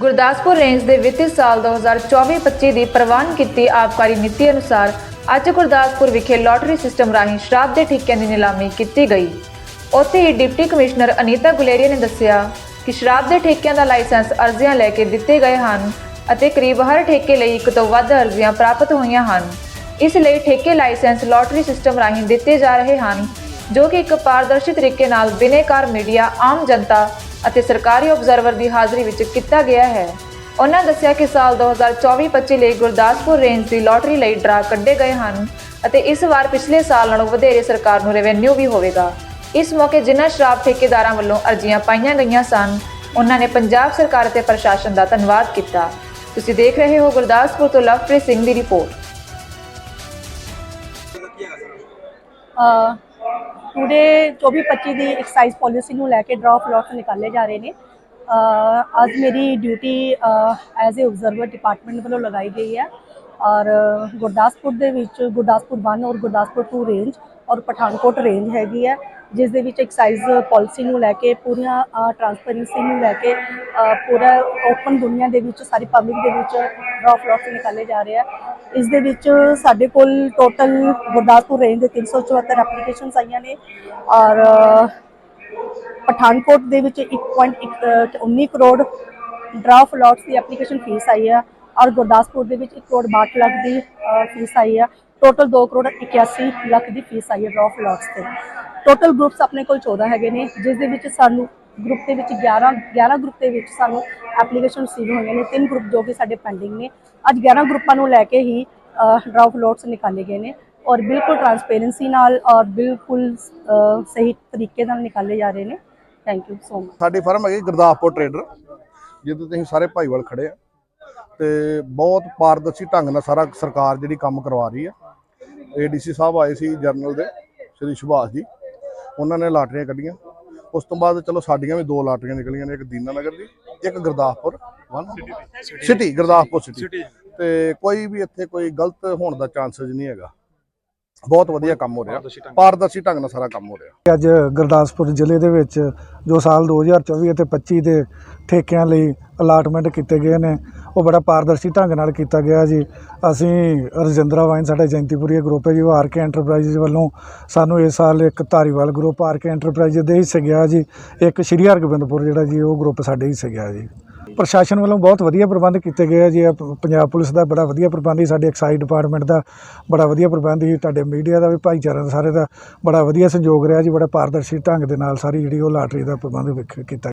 Gurdaspur range ਦੇ ਵਿੱਤੀ ਸਾਲ 2024-25 ਦੀ ਪ੍ਰਵਾਨ ਕੀਤੀ ਆਬਕਾਰੀ ਨੀਤੀ ਅਨੁਸਾਰ ਅੱਜ ਗੁਰਦਾਸਪੁਰ ਵਿਖੇ ਲੋਟਰੀ ਸਿਸਟਮ ਰਾਹੀਂ ਸ਼ਰਾਬ ਦੇ ਠੇਕਿਆਂ ਦੀ ਨਿਲਾਮੀ ਕੀਤੀ ਗਈ। ਉੱਥੇ ਹੀ ਡਿਪਟੀ ਕਮਿਸ਼ਨਰ ਅਨੀਤਾ ਗੁਲੇਰੀਆ ਨੇ ਦੱਸਿਆ ਕਿ ਸ਼ਰਾਬ ਦੇ ਠੇਕਿਆਂ ਦਾ ਲਾਇਸੈਂਸ ਅਰਜ਼ੀਆਂ ਲੈ ਕੇ ਦਿੱਤੇ ਗਏ ਹਨ ਅਤੇ ਕਰੀਬ ਹਰ ਠੇਕੇ ਲਈ ਇੱਕ ਤੋਂ ਵੱਧ ਅਰਜ਼ੀਆਂ ਪ੍ਰਾਪਤ ਹੋਈਆਂ ਹਨ। ਇਸ ਲਈ ਠੇਕੇ ਲਾਇਸੈਂਸ ਲੋਟਰੀ ਸਿਸਟਮ ਰਾਹੀਂ ਦਿੱਤੇ ਜਾ ਰਹੇ ਹਨ, ਜੋ ਕਿ ਇੱਕ ਪਾਰਦਰਸ਼ੀ ਤਰੀਕੇ ਨਾਲ ਬਿਨੇਕਾਰ ਮੀਡੀਆ, ਆਮ ਜਨਤਾ ਅਤੇ ਸਰਕਾਰੀ ਆਬਜ਼ਰਵਰ ਦੀ ਹਾਜ਼ਰੀ ਵਿੱਚ ਕੀਤਾ ਗਿਆ ਹੈ। ਉਹਨਾਂ ਦੱਸਿਆ ਕਿ ਸਾਲ 2024-25 ਲਈ ਗੁਰਦਾਸਪੁਰ ਰੇਂਜ ਦੀ ਲੋਟਰੀ ਲਈ ਡਰਾ ਕੱਢੇ ਗਏ ਹਨ ਅਤੇ ਇਸ ਵਾਰ ਪਿਛਲੇ ਸਾਲ ਨਾਲੋਂ ਵਧੇਰੇ ਸਰਕਾਰ ਨੂੰ ਰੈਵਨਿਊ ਵੀ ਹੋਵੇਗਾ। ਇਸ ਮੌਕੇ ਜਿਨ੍ਹਾਂ ਸ਼ਰਾਬ ਠੇਕੇਦਾਰਾਂ ਵੱਲੋਂ ਅਰਜ਼ੀਆਂ ਪਾਈਆਂ ਗਈਆਂ ਸਨ ਉਹਨਾਂ ਨੇ ਪੰਜਾਬ ਸਰਕਾਰ ਅਤੇ ਪ੍ਰਸ਼ਾਸਨ ਦਾ ਧੰਨਵਾਦ ਕੀਤਾ। ਤੁਸੀਂ ਦੇਖ ਰਹੇ ਹੋ ਗੁਰਦਾਸਪੁਰ ਤੋਂ ਲਵਪ੍ਰੀਤ ਸਿੰਘ ਦੀ ਰਿਪੋਰਟ। ਪੂਰੇ 24-25 ਦੀ ਐਕਸਾਈਜ਼ ਪਾਲਿਸੀ ਨੂੰ ਲੈ ਕੇ ਡਰਾਫ ਲੋਟਸ ਨਿਕਾਲੇ ਜਾ ਰਹੇ ਨੇ। ਅੱਜ ਮੇਰੀ duty as a observer department ਵੱਲੋਂ ਲਗਾਈ ਗਈ ਹੈ। ਔਰ ਗੁਰਦਾਸਪੁਰ ਦੇ ਵਿੱਚ ਗੁਰਦਾਸਪੁਰ 1 ਔਰ ਗੁਰਦਾਸਪੁਰ 2 ਰੇਂਜ ਔਰ ਪਠਾਨਕੋਟ ਰੇਂਜ ਹੈਗੀ ਹੈ, ਜਿਸ ਦੇ ਵਿੱਚ ਐਕਸਾਈਜ਼ ਪਾਲਿਸੀ ਨੂੰ ਲੈ ਕੇ, ਪੂਰੀਆਂ ਟਰਾਂਸਪੇਰੈਂਸੀ ਨੂੰ ਲੈ ਕੇ ਪੂਰਾ ਓਪਨ ਦੁਨੀਆ ਦੇ ਵਿੱਚ, ਸਾਰੀ ਪਬਲਿਕ ਦੇ ਵਿੱਚ ਡਰਾਫ ਲੋਟਸ ਨਿਕਾਲੇ ਜਾ ਰਹੇ ਆ ਇਸ ਦੇ ਵਿੱਚ ਸਾਡੇ ਕੋਲ ਟੋਟਲ ਗੁਰਦਾਸਪੁਰ ਰੇਂਜ ਦੇ 374 ਐਪਲੀਕੇਸ਼ਨਸ ਆਈਆਂ ਨੇ ਔਰ ਪਠਾਨਕੋਟ ਦੇ ਵਿੱਚ 1.19 ਕਰੋੜ ਡਰਾਫਟ ਲੋਟਸ ਦੀ ਐਪਲੀਕੇਸ਼ਨ ਫੀਸ ਆਈ ਹੈ ਔਰ ਗੁਰਦਾਸਪੁਰ ਦੇ ਵਿੱਚ 1 ਕਰੋੜ 62 ਲੱਖ ਦੀ ਫੀਸ ਆਈ ਹੈ ਟੋਟਲ 2 ਕਰੋੜ 81 ਲੱਖ ਦੀ ਫੀਸ ਆਈ ਹੈ ਡਰਾਫਟ ਲੋਟਸ ਤੇ। ਟੋਟਲ ਗਰੁੱਪਸ ਆਪਣੇ ਕੋਲ 14 ਹੈਗੇ ਨੇ, ਜਿਸ ਦੇ ਵਿੱਚ ਸਾਨੂੰ ਗਰੁੱਪ ਦੇ ਵਿੱਚ 11 11 ਗਰੁੱਪ ਦੇ ਵਿੱਚ ਸਾਨੂੰ ਐਪਲੀਕੇਸ਼ਨ ਰਿਸੀਵ ਹੋਈਆਂ ਨੇ, ਤਿੰਨ ਗਰੁੱਪ ਜੋ ਕਿ ਸਾਡੇ ਪੈਂਡਿੰਗ ਨੇ। ਅੱਜ 11 ਗਰੁੱਪਾਂ ਨੂੰ ਲੈ ਕੇ ਹੀ ਡਰਾਫਟ ਲੋਟਸ ਨਿਕਾਲੇ ਗਏ ਨੇ ਔਰ ਬਿਲਕੁਲ ਟਰਾਂਸਪੇਰੈਂਸੀ ਨਾਲ ਔਰ ਬਿਲਕੁਲ ਸਹੀ ਤਰੀਕੇ ਨਾਲ ਨਿਕਾਲੇ ਜਾ ਰਹੇ ਨੇ। ਥੈਂਕ ਯੂ ਸੋ ਮਚ ਸਾਡੀ ਫਰਮ ਹੈਗੀ ਗੁਰਦਾਸਪੁਰ ਟਰੇਡਰ ਜਿਹਦੇ ਤੁਸੀਂ ਸਾਰੇ ਭਾਈਵਾਲ ਖੜੇ ਆ ਤੇ ਬਹੁਤ ਪਾਰਦਰਸ਼ੀ ਢੰਗ ਨਾਲ ਸਾਰਾ ਸਰਕਾਰ ਜਿਹੜੀ ਕੰਮ ਕਰਵਾ ਰਹੀ ਆ। ਏਡੀਸੀ ਸਾਹਿਬ ਆਏ ਸੀ ਜਰਨਲ ਦੇ, ਸ੍ਰੀ ਸੁਭਾਸ਼ ਜੀ, ਉਹਨਾਂ ਨੇ ਲਾਟਰੀਆਂ ਕੱਢੀਆਂ। ਉਸ ਤੋਂ ਬਾਅਦ ਚਲੋ ਸਾਡੀਆਂ ਵੀ ਦੋ ਲਾਟਰੀਆਂ ਨਿਕਲੀਆਂ ਨੇ ਇੱਕ ਦੀਨਾ ਨਗਰ ਦੀ ਇੱਕ Gurdaspur one city Gurdaspur city ਤੇ ਕੋਈ ਵੀ ਇੱਥੇ ਕੋਈ ਗਲਤ ਹੋਣ ਦਾ ਚਾਂਸਸ ਨਹੀਂ ਹੈਗਾ। ਬਹੁਤ ਵਧੀਆ ਕੰਮ ਹੋ ਰਿਹਾ। ਪਾਰਦਰਸ਼ੀ ਢੰਗ ਨਾਲ। ਸਾਰਾ ਕੰਮ ਹੋ ਰਿਹਾ। ਅੱਜ ਗੁਰਦਾਸਪੁਰ ਜ਼ਿਲ੍ਹੇ ਦੇ ਵਿੱਚ ਜੋ ਸਾਲ 2024 ਅਤੇ 25 ਦੇ ਠੇਕਿਆਂ ਲਈ ਅਲਾਟਮੈਂਟ ਕੀਤੇ ਗਏ ਨੇ ਉਹ ਬੜਾ ਪਾਰਦਰਸ਼ੀ ਢੰਗ ਨਾਲ ਕੀਤਾ ਗਿਆ ਜੀ। ਅਸੀਂ ਰਜਿੰਦਰਾ ਵਾਈਨ ਸਾਡਾ ਜੈਂਤੀਪੁਰੀਆ ਗਰੁੱਪ ਹੈ ਜੀ ਉਹ ਆਰ ਕੇ ਐਂਟਰਪ੍ਰਾਈਜ਼ ਵੱਲੋਂ ਸਾਨੂੰ ਇਸ ਸਾਲ ਇੱਕ Dhariwal group R K enterprise ਦੇ ਹਿੱਸੇ ਗਿਆ ਜੀ। ਇੱਕ ਸ਼੍ਰੀ ਹਰਗੋਬਿੰਦਪੁਰ ਜਿਹੜਾ ਜੀ ਉਹ ਗਰੁੱਪ ਸਾਡੇ ਹਿੱਸੇ ਗਿਆ ਜੀ। ਪ੍ਰਸ਼ਾਸਨ ਵੱਲੋਂ ਬਹੁਤ ਵਧੀਆ ਪ੍ਰਬੰਧ ਕੀਤੇ ਗਏ ਆ ਜੀ। ਪੰਜਾਬ ਪੁਲਿਸ ਦਾ ਬੜਾ ਵਧੀਆ ਪ੍ਰਬੰਧ ਸੀ, ਸਾਡੇ ਐਕਸਾਈਜ਼ ਡਿਪਾਰਟਮੈਂਟ ਦਾ ਬੜਾ ਵਧੀਆ ਪ੍ਰਬੰਧ ਸੀ, ਤੁਹਾਡੇ ਮੀਡੀਆ ਦਾ ਵੀ ਭਾਈਚਾਰਾ ਸਾਰੇ ਦਾ ਬੜਾ ਵਧੀਆ ਸੰਯੋਗ ਰਿਹਾ ਜੀ, ਬੜਾ ਪਾਰਦਰਸ਼ੀ ਢੰਗ ਦੇ ਨਾਲ ਸਾਰੀ ਜਿਹੜੀ ਉਹ ਲਾਟਰੀ ਦਾ ਪ੍ਰਬੰਧ ਕੀਤਾ।